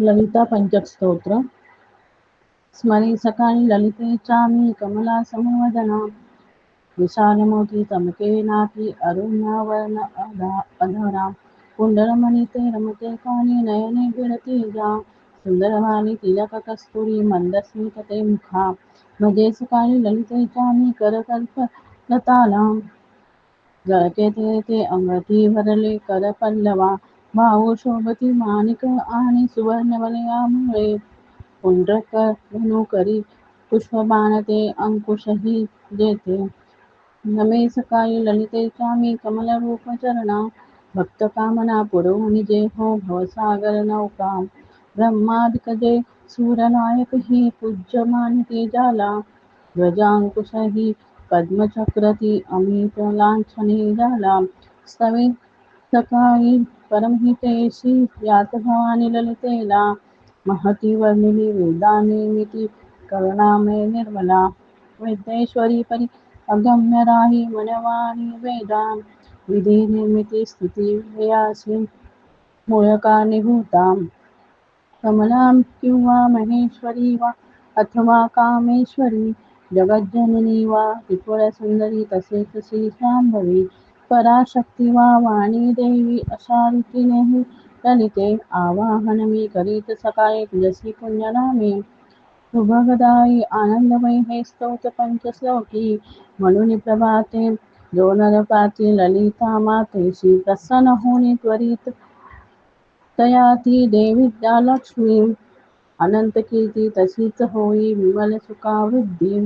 ललिता पंचक स्तोत्र स्मरी सकाळी ललितेच्या मी कमला समवदना विशालमोती तमके नाथी अरुणवर्ण अधरा। कुंडलमणी ते रमते कानी नयने बिडती जा सुंदरवाणी तिलक कस्तुरी मंदस्मित मुखा। मध्ये सकाळी ललितेच्या मी करकल्प लताला जळके ते ते अंगठी भरले कर भाऊ शोभती माणिक आणि सुवर्ण वलयामुळे पुंड्रक धनु करी पुष्पबाण ते अंकुशही जेते। नमे सकाळी ललितेच्या मी कमलरूप चरणा भक्त कामना पुरवून जे हो सूरनायक ही पूज्य मानते जाला ध्वजांकुश पद्मचक्रती अमित लांछने जाला स्तवे सकाळी परमहितेशी यात भवानी ललितेला, महती वर्णिली वेदानिमिती करुणामय निर्मला, वैद्येश्वरी परी, अगम्य राही मनवाणी वेदा विधी निर्मिती स्थिती व्ययासी मूळका निभूता कमला किंवा महेश्वरी वा, अथवा कामेश्वरी, जगज्जननी वा त्रिपुर सुंदरी तसेच श्री शांभवी पराशक्ती वा वाणी देवी अशा रीतीनेही ललिते आवाहन मी करीत सकाळी तुझसी पुण्यनामे. शुभगदायी आनंदमय हे स्तोत्र पंचश्लोकी. म्हणून प्रभाते दोनरपाती ललिता मातेशी प्रसन्न होणे त्वरित. तया ती देवी लक्ष्मी अनंत कीर्ती तशीच होई विमल सुखा वृद्धी